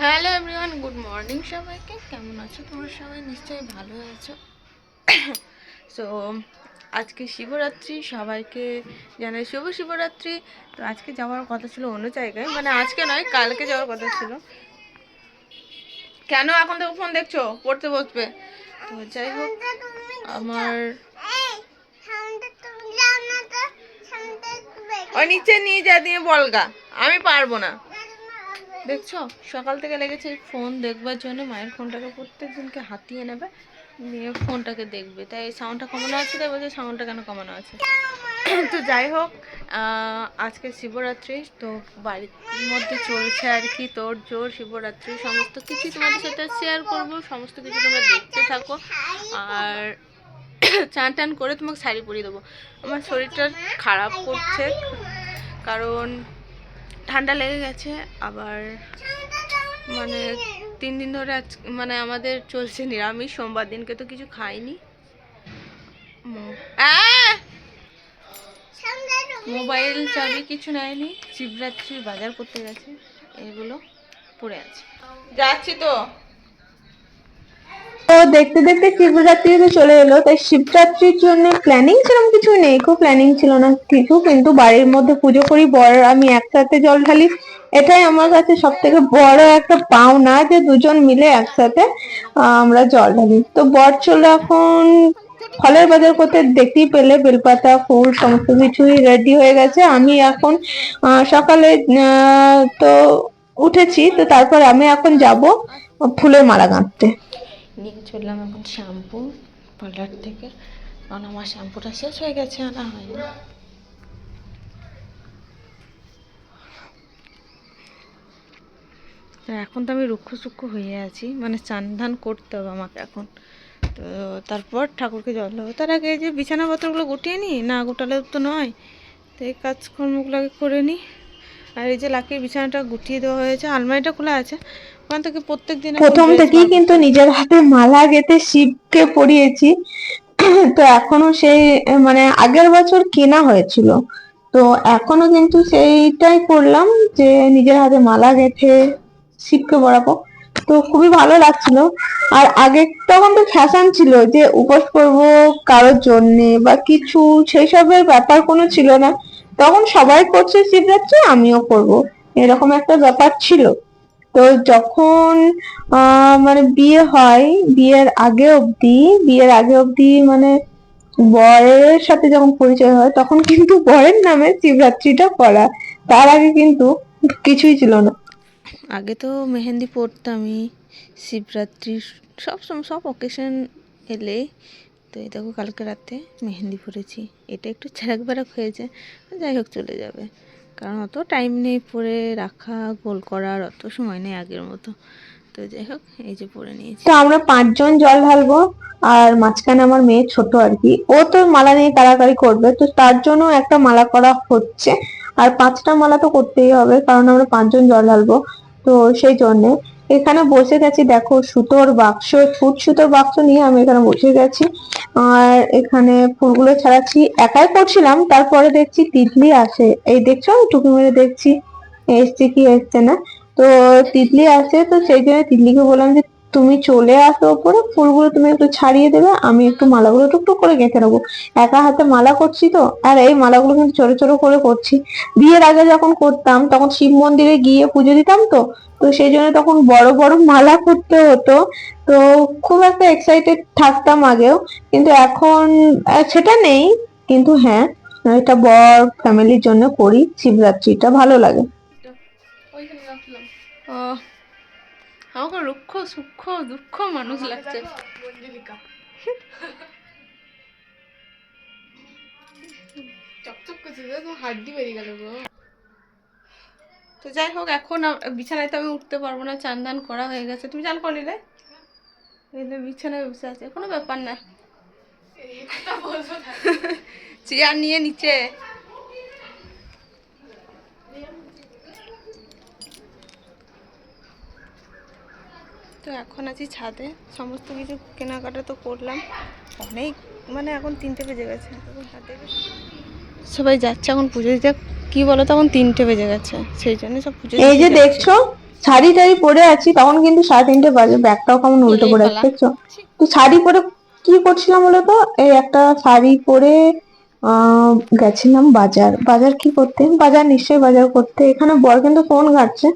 Hello everyone good morning সবাইকে। কেমন আছো তোমরা সবাই? নিশ্চয়ই ভালো আছো। সো আজকে শিবরাত্রি, সবাইকে জানাই শুভ শিবরাত্রি। তো আজকে যাওয়ার কথা ছিল অন্য জায়গায়। মানে আজকে নয়, কালকে যাওয়ার কথা ছিল। কেন এখন তো ফোন দেখছ? পড়তে বসবে। তো যাই হোক, আমার ওই নিচে নিয়ে যা দিয়ে বলগা আমি পারব না। দেখছ? সকাল থেকে লেগেছে ফোন দেখবার জন্য। মায়ের ফোনটাকে প্রত্যেক দিনকে হাতিয়ে নেবে। নিয়ে ফোনটাকে দেখবে। তাই সাউন্ডটা কমানো আছে, তাই বলছে সাউন্ডটা কেন কমানো আছে? তো যাই হোক আজকে শিবরাত্রি, তো বাড়ির মধ্যে চলছে আর কি তোর জোর শিবরাত্রি। সমস্ত কিছু তোমাদের সাথে শেয়ার করব, সমস্ত কিছু তোমরা দেখতে থাকো। আর চান টান করে তোমাকে শাড়ি পরিয়ে দেবো। আমার শরীরটা খারাপ করছে, কারণ ঠান্ডা লেগে গেছে, আবার মানে তিন দিন ধরে আজ মানে আমাদের চলছে নিরামিষ, সোমবার দিনকে তো কিছু খাইনি। মোবাইল চাবি কিছু নেয়নি শিবরাত্রির বাজার করতে গেছে, এগুলো পড়ে আছে। যাচ্ছি তো। তো দেখতে দেখতে শিবরাত্রি চলে এলো, তাই শিবরাত্রির জন্য প্ল্যানিং সেরকম কিছু নেই, খুব প্ল্যানিং ছিল না কিছু, কিন্তু বাড়ির মধ্যে পুজো করি বড় আমি একসাথে জল ঢালি। এটাই আমার কাছে সব থেকে বড় একটা পাওনা যে দুজন মিলে একসাথে আমরা জল ঢালি। তো বর চলে এখন ফলের বাজার করতে দেখতেই পেলে, বেলপাতা, ফুল, সমস্ত কিছুই রেডি হয়ে গেছে। আমি এখন সকালে তো উঠেছি, তো তারপর আমি এখন যাব ফুলের মালা গাঁথতে নিয়ে চললাম এখন শ্যাম্পু, পার্লার থেকে। কারণ আমার শ্যাম্পুটা শেষ হয়ে গেছে আনা হয়নি। এখন তো আমি রুক্ষ সুক্ষ হয়ে আছি মানে চান ধান করতে হবে আমাকে এখন। তো তারপর ঠাকুরকে জল দেবো। তার আগে যে বিছানাপত্রগুলো গুটিয়ে নিই, না গোটালে তো নয়। তো এই কাজকর্মগুলো আগে করে নিই। আর এই যে লাকির বিছানাটা গুটিয়ে দেওয়া হয়েছে আলমারিটা খোলা আছে। ওখান থেকে প্রত্যেক দিন প্রথম থেকেই কিন্তু নিজের হাতে মালা গেঁথে শিবকে পরিয়েছি। তো এখনও সেই মানে আগের বছর কেনা হয়েছিল। তো এখনও কিন্তু সেইটাই করলাম যে নিজের হাতে মালা গেঁথে শিবকে পরাবো। তো খুবই ভালো লাগছিল। আর আগে তখন তো ফ্যাশন ছিল যে উপোস করব কারোর জন্যে বা কিছু সেই সবের ব্যাপার কোনো ছিল না। তখন সবাই করছে শিবরাত্রি, আমিও করব। এরকম একটা ব্যাপার ছিল। তো যখন মানে বিয়ে হয়, বিয়ের আগে অবধি, বিয়ের আগে অবধি মানে বরের সাথে যখন পরিচয় হয়, তখন কিন্তু বরের নামে শিবরাত্রিটা করা তার আগে কিন্তু কিছুই ছিল না। আগে তো মেহেন্দি পরতামই শিবরাত্রির সব সব অকেশন এলে তো এই দেখো কালকে রাতে মেহেন্দি পরেছি। এটা একটু ছেড়াক বেড়াক হয়েছে যাই হোক চলে যাবে। কারণ অত টাইম নেই পরে রাখা, গোল করার, অত সময় নেই আগের মতো। তো যাই হোক, এই যে পরে নিয়েছি। তো আমরা পাঁচজন জল ঢালবো, আর মাঝখানে আমার মেয়ে ছোট আর কি। ও তো মালা নিয়ে কাড়াকাড়ি করবে, তো তার জন্য একটা মালা করা হচ্ছে। আর পাঁচটা মালা তো করতেই হবে, কারণ আমরা পাঁচজন জল ঢালবো। তো সেই জন্য এখানে বসে গেছি, দেখো সুতোর বাক্স, ফুট সুতোর বাক্স নিয়ে আমি এখানে বসে গেছি। আর এখানে ফুলগুলো ছাড়াচ্ছি। একাই করছিলাম তারপরে দেখছি তিতলি আসে। এই দেখছ টুকি মেরে দেখছি, এসছে কি এসছে না। তো তিতলি আসে, তো সেই জন্য তিতলিকে বললাম যে তুমি চলে আসো ওপরে ফুলগুলো তুমি একটু ছাড়িয়ে দেবে আমি একটু মালাগুলো টুকটুক করে গেঁথে নেব। একা হাতে মালা করছি তো? আর এই মালাগুলো কিন্তু ছোট ছোট করে করছি। বিয়ের আগে যখন করতাম তখন শিব মন্দিরে গিয়ে পুজো দিতাম তো? তো সেই জন্য তখন বড় বড় মালা করতে হতো। তো খুব একটা এক্সাইটেড থাকতাম আগেও কিন্তু এখন আহ, সেটা নেই। কিন্তু হ্যাঁ এটা বর ফ্যামিলির জন্য করি শিবরাত্রিটা ভালো লাগে। ওইখানে রাখলাম। ও আমাকে রুক্ষ সূক্ষ্ম দুঃখ মানুষ লাগছে। চকচক করছে তো হাড্ডি বেরিয়ে গেল গো। তো যাই হোক এখন বিছানায় তো আমি উঠতে পারব না চান দান করা হয়ে গেছে। তুমি চান করে নিলে এই বিছানায় বসে আছে কোনো ব্যাপার না। চেয়ার নিয়ে নিচে। তো এখন আছি ছাদে। সমস্ত কিছু কেনাকাটা তো করলাম। অনেক মানে এখন তিনটে বেজে গেছে। সবাই যাচ্ছে এখন পুজো দিতে। কি বলো তো এখন তিনটে বেজে গেছে। সেই জন্য সব পুজো এই যে দেখছ শাড়ি টাড়ি পরে আছি তখন কিন্তু সাড়ে তিনটে বাজে। ব্যাগটাও কেমন উল্টো পড়ে আছে দেখছ? তো শাড়ি পরে কি করছিলাম বলতো? এই একটা শাড়ি পরে গেছিলাম বাজার। বাজার কি করতে? বাজার নিশ্চয়ই বাজার করতে। এখানে বর কিন্তু ফোন ঘাটছে।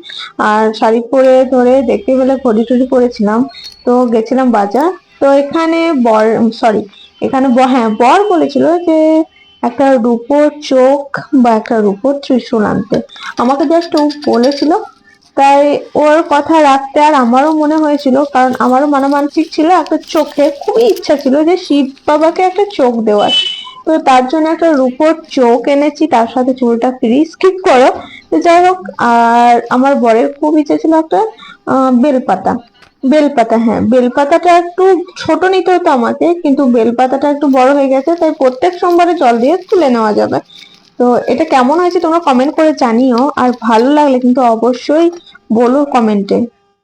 আর শাড়ি পরে ধরে দেখতে পেলে ঘড়ি টড়ি পরেছিলাম। তো গেছিলাম বাজার। তো এখানে বর সরি এখানে হ্যাঁ বর বলেছিল যে একটা রূপোর চোখ বা একটা রূপোর ত্রিশূল আনতে। আমাকে জাস্ট ও বলেছিল। তাই ওর কথা রাখতে আর আমারও মনে হয়েছিল। কারণ আমারও মনোমানসিক ছিল। একটা চোখে খুবই ইচ্ছা ছিল যে শিব বাবাকে একটা চোখ দেওয়ার। তো তার জন্য একটা রূপোর চোখ এনেছি, তার সাথে চুলটা ফ্রি স্কিপ করো। তো যাই হোক, আর আমার বরের খুব ইচ্ছে ছিল একটা বেলপাতা। বেলপাতা হ্যাঁ বেলপাতাটা একটু ছোট নিতে হতো আমাকে, কিন্তু বেলপাতাটা একটু বড় হয়ে গেছে, তাই প্রত্যেক সোমবারে জল দিয়ে তুলে নেওয়া যাবে। তো এটা কেমন হয়েছে তোমরা কমেন্ট করে জানিও, আর ভালো লাগলে কিন্তু অবশ্যই বলো কমেন্টে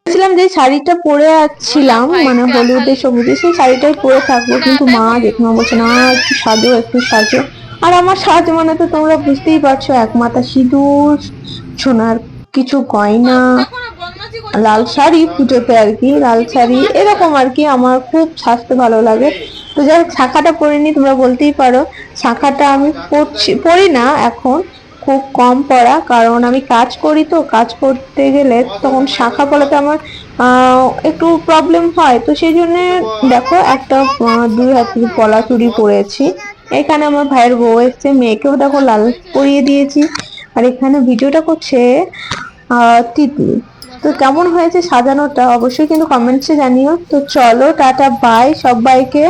বলছিলাম যে শাড়িটা পরে ছিলাম মানে হলুদে সবুজে সেই শাড়িটাই পরে থাকব কিন্তু মা জেঠিমা বলছে না একটু সাজো একটু সাজো। আর আমার সাজ মানে তো তোমরা বুঝতেই পারছ এক মাথা সিঁদুর সোনার কিছু গয়না। লাল শাড়ি পুজোতে আর কি লাল শাড়ি এরকম আর কি আমার খুব সাজতে ভালো লাগে। তো যাই হোক শাখাটা পরিনি তোমরা বলতেই পারো শাখাটা আমি পরছি পরি না এখন। খুব কম পড়া, কারণ আমি কাজ করি তো, কাজ করতে গেলে তখন শাখা পরাতে আমার একটু প্রবলেম হয়। তো সেই জন্য দেখো, একটা দুই হাত পলা চুড়ি পরেছি এখানে আমার ভাইয়ের বউ এসছে, মেয়েকেও দেখো লাল পরিয়ে দিয়েছি। আর এখানে ভিডিওটা করছে তিতলি। তো কেমন হয়েছে সাজানোটা অবশ্যই কিন্তু কমেন্টসে জানিও। তো চলো, টাটা বাই সবাইকে।